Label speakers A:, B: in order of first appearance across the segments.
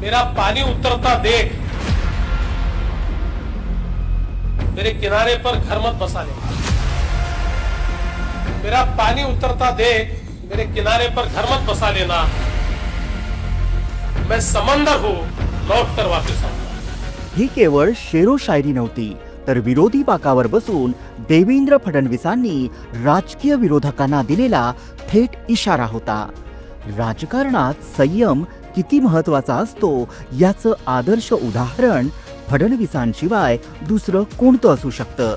A: मेरा पानी उतरता देख। मेरे किनारे पर घर मत बसा लेना मेरा पानी उतरता देख मेरे किनारे पर घर मत बसा लेना। मैं समंदर हूं लौट कर वापस आऊंगा।
B: ही केवळ शेरो शायरी नव्हती तर विरोधी बाकावर बसून देवेंद्र फडणवीसांनी राजकीय विरोधकांना दिलेला थेट इशारा होता. राजकारणात संयम किती महत्त्वाचा असतो याचं आदर्श उदाहरण फडणवीसांशिवाय दुसरं कोणतं असू शकतं?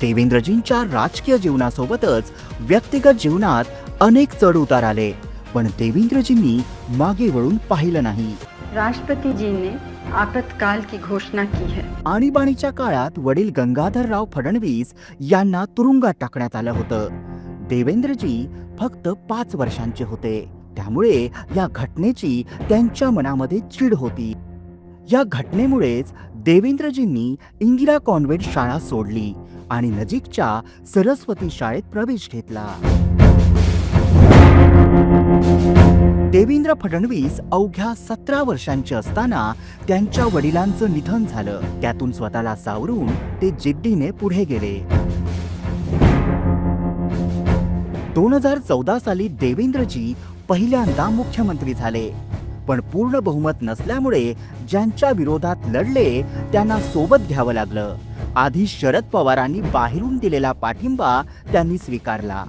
B: देवेंद्रजींच्या राजकीय जीवनासोबतच व्यक्तिगत जीवनात अनेक चढ उतार आले पण देवेंद्रजींनी मागे वळून पाहिलं नाही.
C: राष्ट्रपति जी ने आपातकाल की घोषणा की है.
B: आणीबाणीच्या काळात वडील गंगाधरराव फडणवीस यांना तुरुंगात टाकण्यात आलं होतं. देवेंद्रजी फक्त पाच वर्षांचे होते. त्यामुळे या घटनेची त्यांच्या मनामध्ये चीड होती. या घटनेमुळेच देवेंद्रजींनी इंदिरा कॉन्व्हेंट शाळा सोडली आणि नजीकच्या सरस्वती शाळेत प्रवेश घेतला. देवेंद्र फडणवीस अवघ्या सतरा वर्षांचे असताना त्यांच्या वडिलांचं निधन झालं. त्यातून स्वतःला सावरून ते जिद्दीने पुढे गेले. दोन हजार चौदा साली देवेंद्रजी पहिल्यांदा मुख्यमंत्री झाले. पण पूर्ण बहुमत नसल्यामुळे ज्यांच्या विरोधात लढले त्यांना सोबत घ्यावं लागलं. आधी शरद पवारांनी बाहेरून दिलेला पाठिंबा त्यांनी स्वीकारला.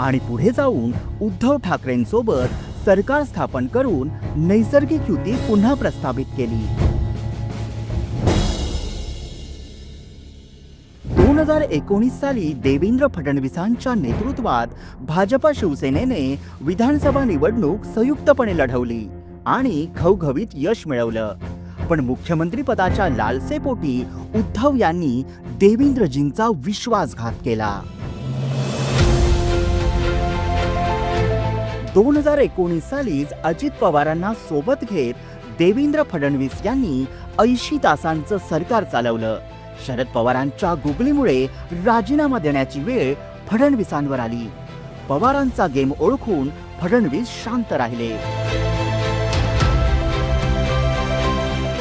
B: आणि पुढे जाऊन उद्धव ठाकरेंसोबत सरकार स्थापन करून नैसर्गिक युती पुन्हा प्रस्थापित केली. दोन हजार एकोणीस साली देवेंद्र फडणवीसांच्या नेतृत्वात भाजपा शिवसेनेने विधानसभा निवडणूक संयुक्तपणे लढवली आणि घवघवीत यश मिळवलं. पण मुख्यमंत्री पदाच्या लालसेपोटी उद्धव यांनी देवेंद्रजींचा विश्वासघात केला. दोन हजार एकोणीस सालीच अजित पवारांना सोबत घेत देवेंद्र फडणवीस यांनी ऐंशी तासांचं सरकार चालवलं. शरद पवारांच्या गुगलीमुळे राजीनामा देण्याची वेळ फडणवीसांवर आली. पवारांचा गेम ओळखून फडणवीस शांत राहिले.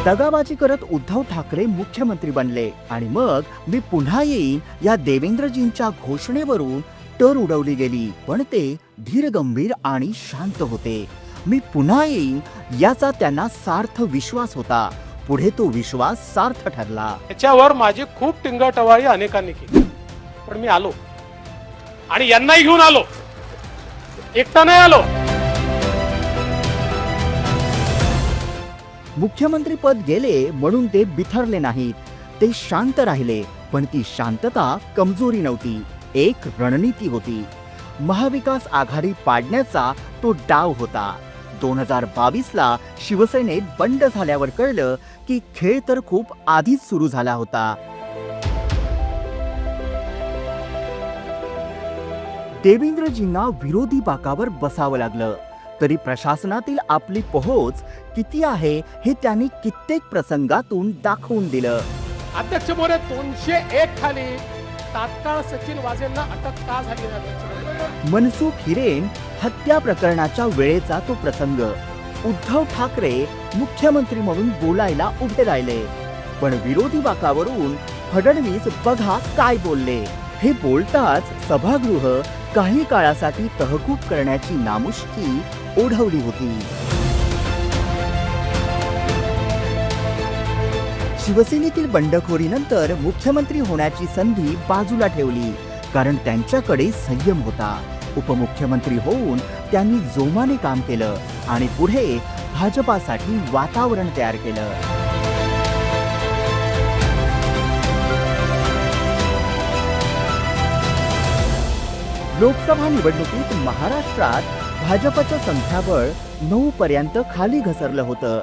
B: दगाबाजी करत उद्धव ठाकरे मुख्यमंत्री बनले आणि मग मी पुन्हा येईन या देवेंद्रजींच्या घोषणेवरून टर उडवली गेली. पण ते धीरगंभीर आणि शांत होते. मी पुन्हा येईन याचा त्यांना सार्थ विश्वास होता. पुढे तो विश्वास सार्थ ठरला.
A: त्याच्यावर माझी खूप टिंगटवाळी अनेकांनी केली. पण मी आलो. आणि यांनाही घेऊन आलो. एकटा नाही आलो.
B: मुख्यमंत्री पद गेले म्हणून ते बिथरले नाहीत. ते शांत राहिले पण ती शांतता कमजोरी नव्हती. एक रणनीती होती. महाविकास आघाडी पाडण्याचा तो डाव होता. दोन हजार बावीसला शिवसेनेत बंड झाल्यावर कळलं की खेळ तर खूप आधीच सुरू झाला होता. देवेंद्रजींना विरोधी बाकावर बसावं लागलं. तरी प्रशासनातील आपली पोहोच किती आहे हे त्यांनी कित्येक प्रसंगातून दाखवून दिलं.
A: अध्यक्ष मोरे दोनशे एक खाली. तात्काळ सचिन वाझेंना अटक का झाली
B: मनसुख हिरेन हत्या प्रकरणाच्या वेळेचा तो प्रसंग. उद्धव ठाकरे मुख्यमंत्री म्हणून बोलायला उभे राहिले. पण विरोधी बाकावरून फडणवीस बघा काय बोलले. हे बोलताच सभागृह काही काळासाठी तहकूब करण्याची नामुष्की ओढवली होती. शिवसेनेतील बंडखोरीनंतर मुख्यमंत्री होण्याची संधी बाजूला ठेवली. कारण त्यांच्याकडे संयम होता. उपमुख्यमंत्री होऊन त्यांनी जोमाने काम केलं आणि पुढे भाजपासाठी वातावरण तयार केलं. लोकसभा निवडणुकीत महाराष्ट्रात भाजपचं संख्याबळ नऊ पर्यंत खाली घसरलं होतं.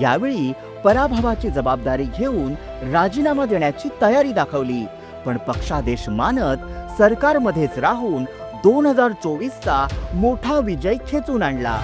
B: यावेळी पराभवाची जबाबदारी घेऊन राजीनामा देण्याची तयारी दाखवली. पण पक्षादेश मानत सरकारमध्येच राहून दोन हजार चोवीसचा मोठा विजय खेचून आणला.